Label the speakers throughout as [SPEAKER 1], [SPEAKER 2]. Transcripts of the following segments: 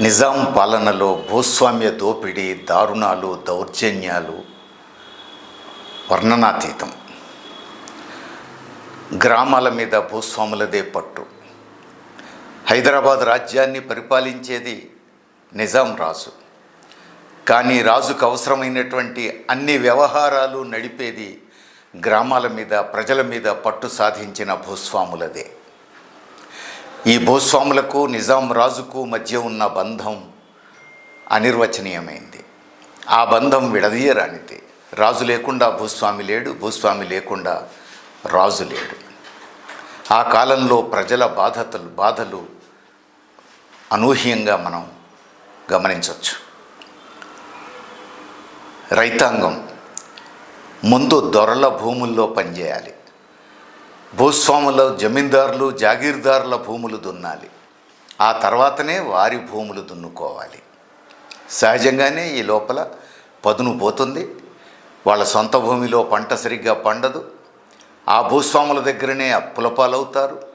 [SPEAKER 1] నిజాం పాలనలో భూస్వామ్య దోపిడీ దారుణాలు దౌర్జన్యాలు వర్ణనాతీతం. గ్రామాల మీద భూస్వాములదే పట్టు. హైదరాబాద్ రాజ్యాన్ని పరిపాలించేది నిజాం రాజు. కానీ రాజుకు అవసరమైనటువంటి అన్ని వ్యవహారాలు నడిపేది గ్రామాల మీద ప్రజల మీద పట్టు సాధించిన భూస్వాములదే. ఈ భూస్వాములకు నిజాం రాజుకు మధ్య ఉన్న బంధం అనిర్వచనీయమైంది. ఆ బంధం విడదీయరానిది. రాజు లేకుండా భూస్వామి లేడు భూస్వామి లేకుండా రాజు లేడు. ఆ కాలంలో ప్రజల బాధతలు బాధలు అనూహ్యంగా మనం గమనించవచ్చు రైతాంగం ముందు దొరల భూముల్లో పనిచేయాలి. భూస్వాముల జమీందారులు జాగీర్దారుల భూములు దున్నాలి. ఆ తర్వాతనే వారి భూములు దున్నుకోవాలి. సహజంగానే ఈ లోపల పదును పోతుంది. వాళ్ళ సొంత భూమిలో పంట సరిగ్గా పండదు. ఆ భూస్వాముల దగ్గరనే అప్పుల పాలవుతారు.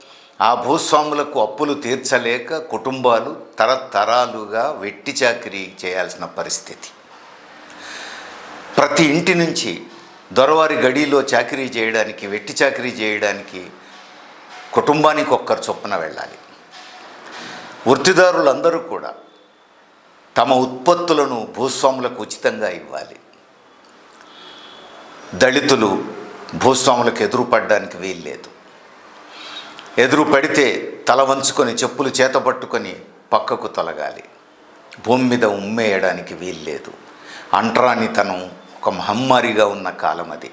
[SPEAKER 1] ఆ భూస్వాములకు అప్పులు తీర్చలేక కుటుంబాలు తరతరాలుగా వెట్టి చాకిరీ చేయాల్సిన పరిస్థితి. ప్రతి ఇంటి నుంచి దొరవారి గడిలో చాకరీ చేయడానికి వెట్టి చాకరీ చేయడానికి కుటుంబానికి ఒక్కరు చొప్పున వెళ్ళాలి. వృత్తిదారులందరూ కూడా తమ ఉత్పత్తులను భూస్వాములకు ఉచితంగా ఇవ్వాలి. దళితులు భూస్వాములకు ఎదురుపడడానికి వీల్లేదు. ఎదురు పడితే తల వంచుకొని చెప్పులు చేతపట్టుకొని పక్కకు తొలగాలి. భూమి మీద ఉమ్మేయడానికి వీల్లేదు. అంటరానితనం ఒక మహమ్మారిగా ఉన్న కాలం అది.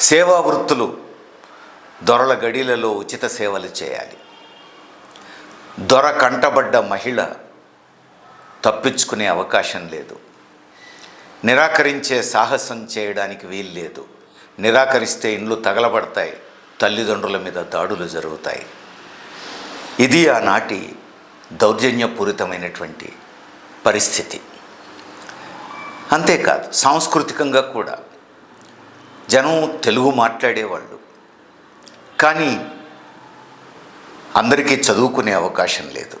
[SPEAKER 1] సేవా వృత్తులు దొరల గడిలలో ఉచిత సేవలు చేయాలి. దొర కంటబడ్డ మహిళ తప్పించుకునే అవకాశం లేదు. నిరాకరించే సాహసం చేయడానికి వీలు లేదు. నిరాకరిస్తే ఇండ్లు తగలబడతాయి తల్లిదండ్రుల మీద దాడులు జరుగుతాయి. ఇది ఆనాటి దౌర్జన్యపూరితమైనటువంటి పరిస్థితి. అంతేకాదు సాంస్కృతికంగా కూడా. జనం తెలుగు మాట్లాడేవాళ్ళు. కానీ అందరికీ చదువుకునే అవకాశం లేదు.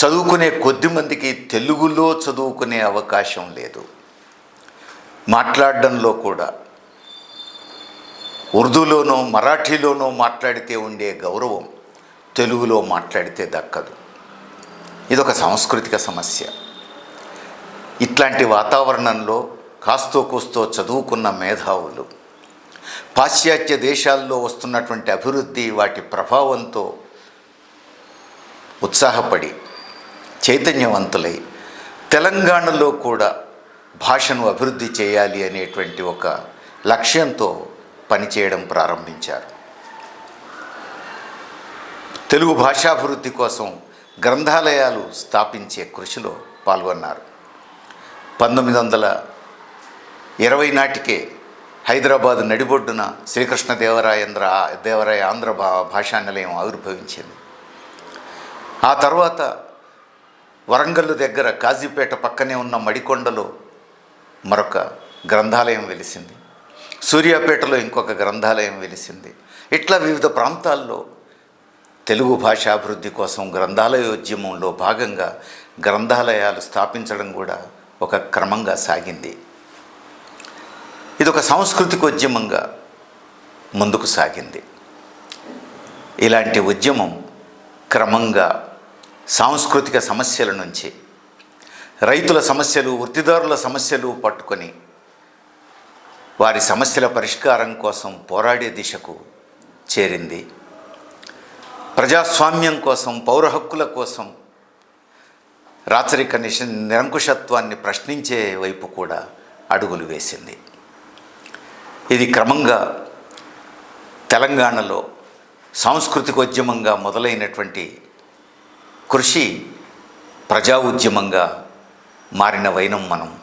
[SPEAKER 1] చదువుకునే కొద్ది మందికి తెలుగులో చదువుకునే అవకాశం లేదు. మాట్లాడడంలో కూడా. ఉర్దూలోనో మరాఠీలోనో మాట్లాడితే ఉండే గౌరవం తెలుగులో మాట్లాడితే దక్కదు. ఇదొక సాంస్కృతిక సమస్య. ఇట్లాంటి వాతావరణంలో కాస్తో కూస్తో చదువుకున్న మేధావులు పాశ్చాత్య దేశాల్లో వస్తున్నటువంటి అభివృద్ధి వాటి ప్రభావంతో ఉత్సాహపడి చైతన్యవంతులై తెలంగాణలో కూడా భాషను అభివృద్ధి చేయాలి అనేటువంటి ఒక లక్ష్యంతో పనిచేయడం ప్రారంభించారు. తెలుగు భాషాభివృద్ధి కోసం గ్రంథాలయాలు స్థాపించే కృషిలో పాల్గొన్నారు. పంతొమ్మిది వందల ఇరవై నాటికే హైదరాబాద్ నడిబొడ్డున శ్రీకృష్ణదేవరాయంద్ర దేవరాయ ఆంధ్ర భా భాషా నిలయం ఆవిర్భవించింది. ఆ తర్వాత వరంగల్ దగ్గర కాజీపేట పక్కనే ఉన్న మడికొండలో మరొక గ్రంథాలయం వెలిసింది. సూర్యాపేటలో ఇంకొక గ్రంథాలయం వెలిసింది. ఇట్లా వివిధ ప్రాంతాల్లో తెలుగు భాషాభివృద్ధి కోసం గ్రంథాలయోద్యమంలో భాగంగా గ్రంథాలయాలు స్థాపించడం కూడా ఒక క్రమంగా సాగింది. ఇది ఒక సాంస్కృతిక ఉద్యమంగా ముందుకు సాగింది. ఇలాంటి ఉద్యమం క్రమంగా సాంస్కృతిక సమస్యల నుంచి రైతుల సమస్యలు వృత్తిదారుల సమస్యలు పట్టుకొని వారి సమస్యల పరిష్కారం కోసం పోరాడే దిశకు చేరింది. ప్రజాస్వామ్యం కోసం పౌర హక్కుల కోసం రాచరి నిష నిరంకుశత్వాన్ని ప్రశ్నించే వైపు కూడా అడుగులు వేసింది. ఇది క్రమంగా తెలంగాణలో సాంస్కృతికోద్యమంగా మొదలైనటువంటి కృషి ప్రజా ఉద్యమంగా మారిన వైనం మనం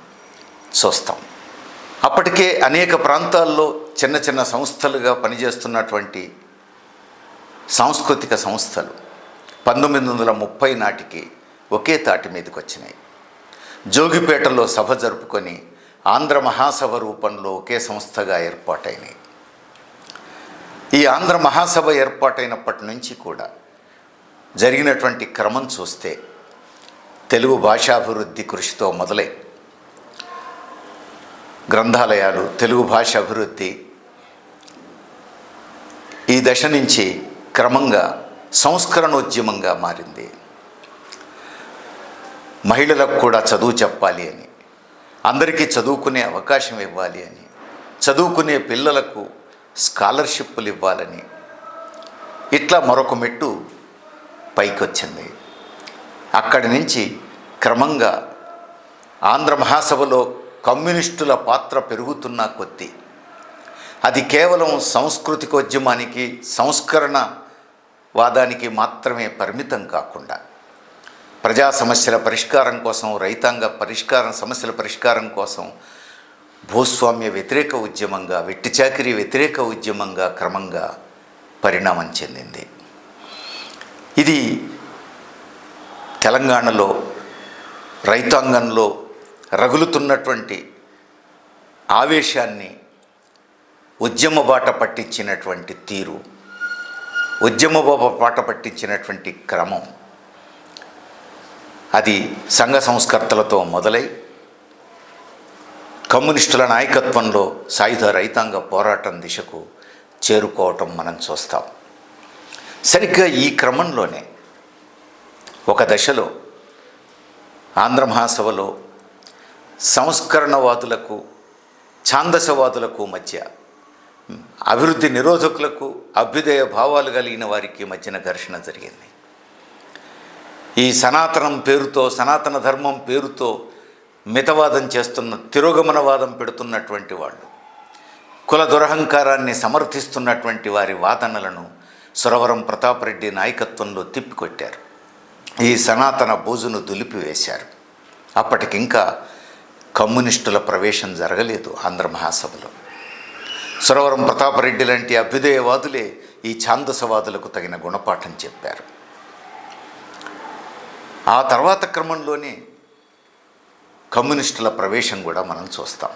[SPEAKER 1] చూస్తాం. అప్పటికే అనేక ప్రాంతాల్లో చిన్న చిన్న సంస్థలుగా పనిచేస్తున్నటువంటి సాంస్కృతిక సంస్థలు పంతొమ్మిది వందల ముప్పై నాటికి ఒకే తాటి మీదకి వచ్చినాయి. జోగిపేటలో సభ జరుపుకొని ఆంధ్ర మహాసభ రూపంలో ఒకే సంస్థగా ఏర్పాటైనాయి. ఈ ఆంధ్ర మహాసభ ఏర్పాటైనప్పటి నుంచి కూడా జరిగినటువంటి క్రమం చూస్తే తెలుగు భాషాభివృద్ధి కృషితో మొదలై గ్రంథాలయాలు తెలుగు భాష అభివృద్ధి ఈ దశ నుంచి క్రమంగా సంస్కరణోద్యమంగా మారింది. మహిళలకు కూడా చదువు చెప్పాలి అని. అందరికీ చదువుకునే అవకాశం ఇవ్వాలి అని. చదువుకునే పిల్లలకు స్కాలర్షిప్లు ఇవ్వాలని. ఇట్లా మరొక మెట్టు పైకొచ్చింది. అక్కడి నుంచి క్రమంగా ఆంధ్ర మహాసభలో కమ్యూనిస్టుల పాత్ర పెరుగుతున్న కొద్దీ అది కేవలం సాంస్కృతికోద్యమానికి సంస్కరణ వాదానికి మాత్రమే పరిమితం కాకుండా ప్రజా సమస్యల పరిష్కారం కోసం రైతాంగ పరిష్కారం సమస్యల పరిష్కారం కోసం భూస్వామ్య వ్యతిరేక ఉద్యమంగా వెట్టిచాకిరి వ్యతిరేక ఉద్యమంగా క్రమంగా పరిణామం చెందింది. ఇది తెలంగాణలో రైతాంగంలో రగులుతున్నటువంటి ఆవేశాన్ని ఉద్యమ బాట పట్టించినటువంటి తీరు ఉద్యమ బాట పట్టించినటువంటి క్రమం. అది సంఘ సంస్కర్తలతో మొదలై కమ్యూనిస్టుల నాయకత్వంలో సాయుధ రైతాంగ పోరాటం దిశకు చేరుకోవటం మనం చూస్తాం. సరిగ్గా ఈ క్రమంలోనే ఒక దశలో ఆంధ్ర మహాసభలో సంస్కరణవాదులకు ఛాందసవాదులకు మధ్య అభివృద్ధి నిరోధకులకు అభ్యుదయ భావాలు కలిగిన వారికి మధ్యన ఘర్షణ జరిగింది. ఈ సనాతనం పేరుతో సనాతన ధర్మం పేరుతో మితవాదం చేస్తున్న తిరోగమనవాదం పెడుతున్నటువంటి వాళ్ళు కుల దురహంకారాన్ని సమర్థిస్తున్నటువంటి వారి వాదనలను సురవరం ప్రతాపరెడ్డి నాయకత్వంలో తిప్పికొట్టారు. ఈ సనాతన బూజును దులిపివేశారు. అప్పటికింకా కమ్యూనిస్టుల ప్రవేశం జరగలేదు ఆంధ్ర మహాసభలో. సురవరం ప్రతాపరెడ్డి లాంటి అభ్యుదయవాదులే ఈ ఛాందసవాదులకు తగిన గుణపాఠం చెప్పారు. ఆ తర్వాత క్రమంలోనే కమ్యూనిస్టుల ప్రవేశం కూడా మనం చూస్తాం.